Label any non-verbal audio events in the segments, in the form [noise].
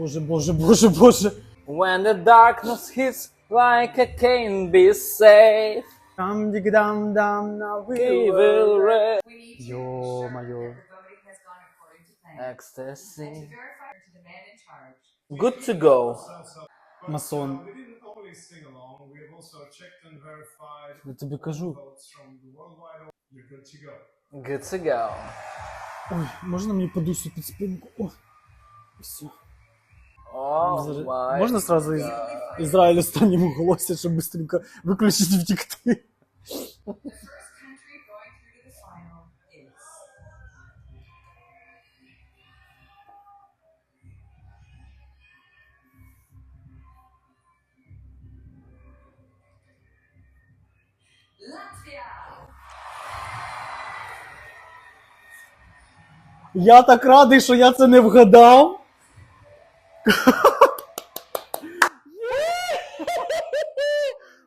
Боже, боже, боже, боже. When the darkness hits like I can't be safe, Там дігдам дам на we will rest. And Ecstasy. Good to go. Масон. We didn't only sing along, we have also checked and verified Я тобі кажу. votes from. You're good to go. Good to go. Ой, можна мені подусю під спинку? О, все. Зар- Можна сразу із... Ізраїль останньому голосі, щоб быстренько виключити і втікти? Latvia! Я так радий, що я це не вгадав.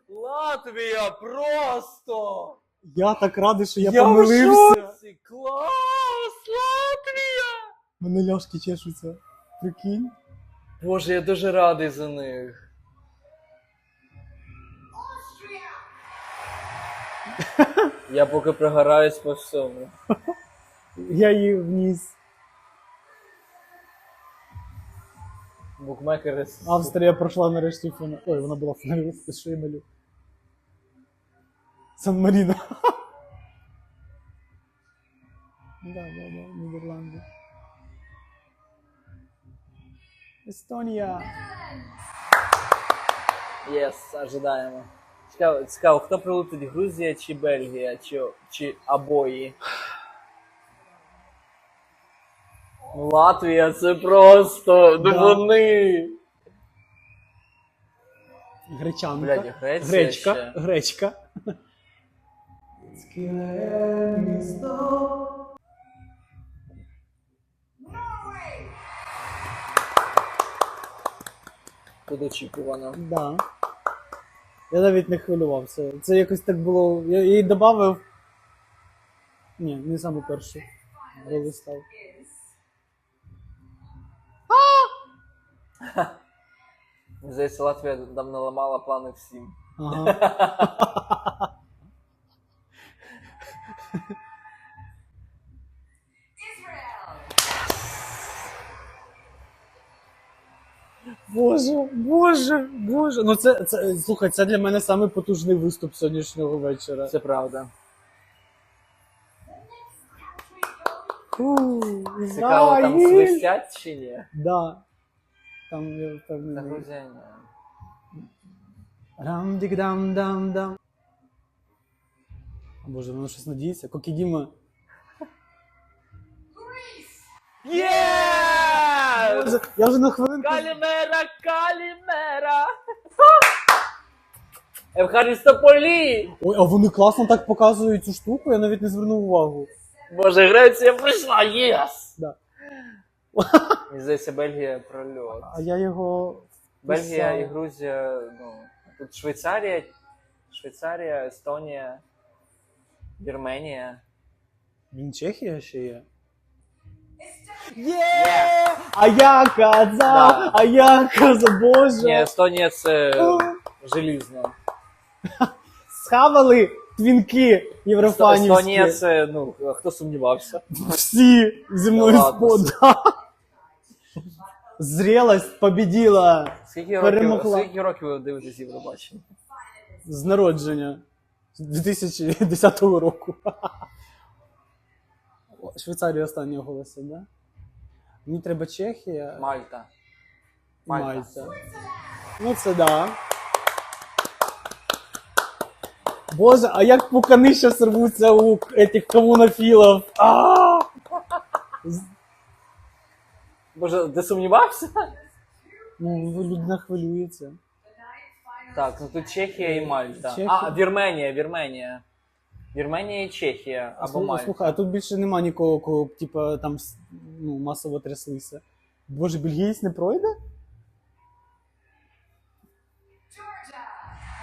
Латвія просто! Я так радий, що я, Я в помилився. шоці! Клас! Латвія! Мене ляшки чешуться. Прикинь. Боже, я дуже радий за них. Я поки прогораюсь по всьому. [laughs] Я її вніс. Букмекери. с- Австрія пройшла нарешті фінал. Ой, вона була в фіналі. Що? Сан Маріно. Да, да, да, Нідерланди. Естонія. Єс, ожидаємо. Цікаво, цікаво, хто прилетить, Грузія чи Бельгія, чи, чи обої? Ну, Латвія це просто. Ну Да. вони. Гречанка. Блядь, Греція Гречка. ще. Гречка. Тут очікувано. Да. Я навіть не хвилювався. Це якось так було. Я її додав. Ні, не саме першу. Долистав. Is. Мені здається, Латвія давно ламала плани всім. Ага. Боже, боже, боже. Ну це, це слухай, це для мене самий потужний виступ сьогоднішнього вечора. Це правда. Фу, Цікаво, там свистять чи ні? Да. Там я впевнений. Грузія ні. рам дік дам дам дам Боже, воно щось надіється. Кокідіма. Є! Я вже на хвилинку. Калімера, калімера! [laughs] Евхаристополі! Ой, а вони класно так показують цю штуку, я навіть не звернув увагу. Боже, Греція прийшла, єс! Мені здається, Бельгія прольот. А я його. Бельгія і Грузія, ну, тут Швейцарія, Швейцарія, Естонія, Вірменія. Він Чехія ще є. Є! А я казав! Да. А я казав, боже! Ні, Естонія це желізно. Схавали твінки єврофанівські. Естонія це, ну, хто сумнівався. Всі зі мною Да ладно. спода. Зрелость победила Скільки років, Перемогла. скільки років ви дивитесь Євробачення? з народження з 2010 року. О, Швейцарія останній оголосив, да? Мені треба Чехія. Мальта. Мальта. Мальта. Ну це да. Боже, а як пукани зараз рвуться у этих комунофілів. А! Боже, ти сумнівався? Ну, людина хвилюється. Так, ну тут Чехія і Мальта. Чехія. А, Вірменія, Вірменія. Вірменія і Чехія або Мальта. слухай, а тут більше нема нікого, кого б, типа, там с- ну, масово тряслися. Боже, бельгієць не пройде?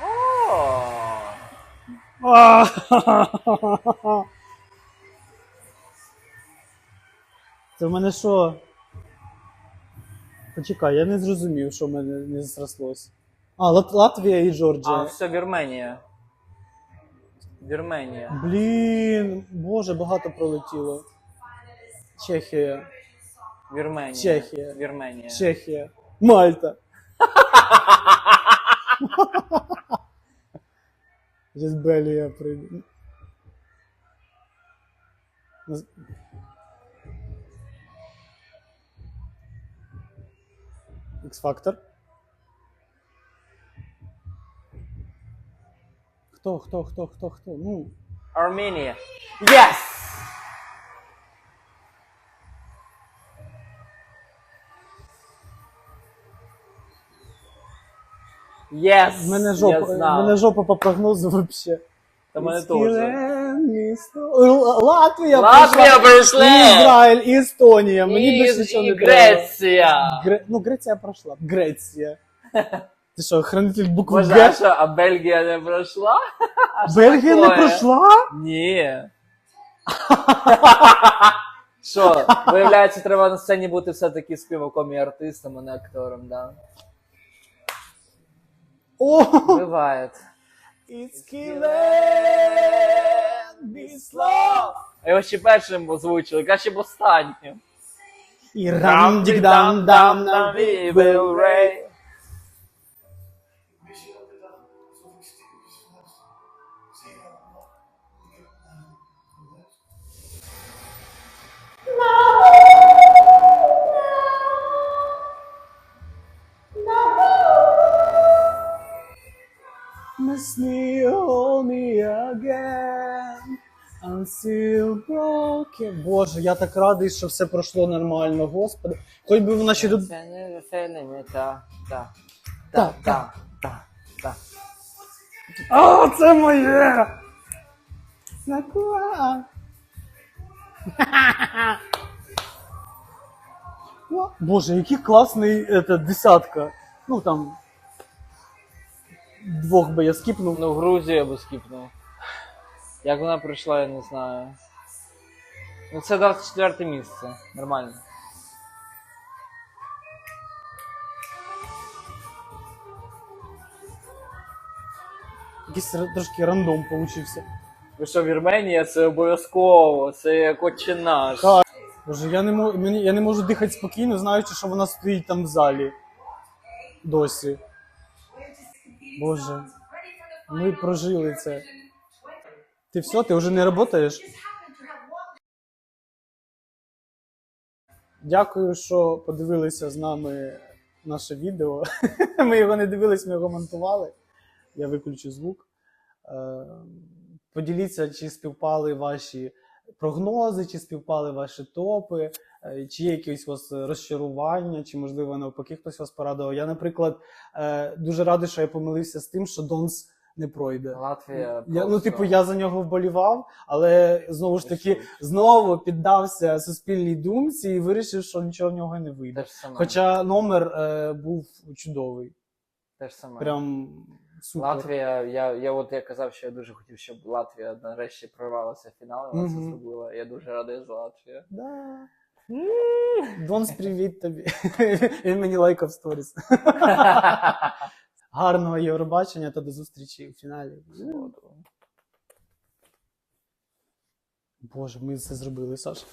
О! А! [laughs] Це в мене що? Почекай, я не зрозумів, що в мене не зрослось. А, Лат- Латвія і Джорджія. А, все, Вірменія. Вірменія. Блін, боже, багато пролетіло. Чехія. Вірменія. Чехія. Вірменія. Чехія. Мальта. Зараз Белія прийде. X-Factor. Хто, хто, хто, хто, хто? Ну, Арменія. Yes! Yes! в мене Я жопа, в знав. мене жопа по прогнозу вообще. Та мене Іскілен, теж. Місто- Л- Латвія, Латвія пройшла, і Ізраїль, і Естонія. Мені більше нічого не треба. Греція. Гре... Ну, Греція пройшла. Греція. [laughs] Ти що, хранитель букви Боже, а Г? що, а Бельгія не пройшла? [laughs] Бельгія не такое? пройшла? Ні. [laughs] Що, виявляється, треба на сцені бути все-таки співаком і артистом, а не актором, да. О! Буває. Іскілен, бісло. А його ще першим озвучили, краще б останнім. І рам дік дам дам на Evil Ray. Broken. Боже, я так радий, що все пройшло нормально, господи. Хоч би вона ще тут. Це не фейлення, та, та, Та, та, та, та. А, це моє! Накла. [laughs] Боже, який класний это, десятка. Ну там. Двох би я скіпнув. Ну, Грузію я би скіпнув. Як вона прийшла, я не знаю. Ну, це 24 місце. Нормально. Якийсь трошки рандом получився. Ви що, Вірменія це обов'язково, це як отче наш. Так. Боже, я не можу, мені, я не можу дихати спокійно, знаючи, що вона стоїть там в залі. Досі. Боже, ми прожили це. Ти все, ти вже не працюєш? Дякую, що подивилися з нами наше відео. [laughs] Ми його не дивились, ми його монтували. Я виключу звук. Е, Поділіться, чи співпали ваші прогнози, чи співпали ваші топи, е, чи є якісь у вас розчарування, чи, можливо, навпаки, хтось вас порадував. Я, наприклад, е, дуже радий, що я помилився з тим, що Донс не пройде. Латвія. Я, ну, типу, я за нього вболівав, але знову ж таки знову піддався суспільній думці і вирішив, що нічого в нього не вийде. Хоча номер е, був чудовий. Те ж саме. Прям супер. Латвія, я, я от я казав, що я дуже хотів, щоб Латвія нарешті прорвалася в фінал, і вона це зробила. Я дуже радий за Латвію. Да. Донс, привіт тобі. [laughs] Він мені лайкав сторіс. [laughs] Гарного Євробачення та до зустрічі у фіналі. Боже, ми це зробили, Саш.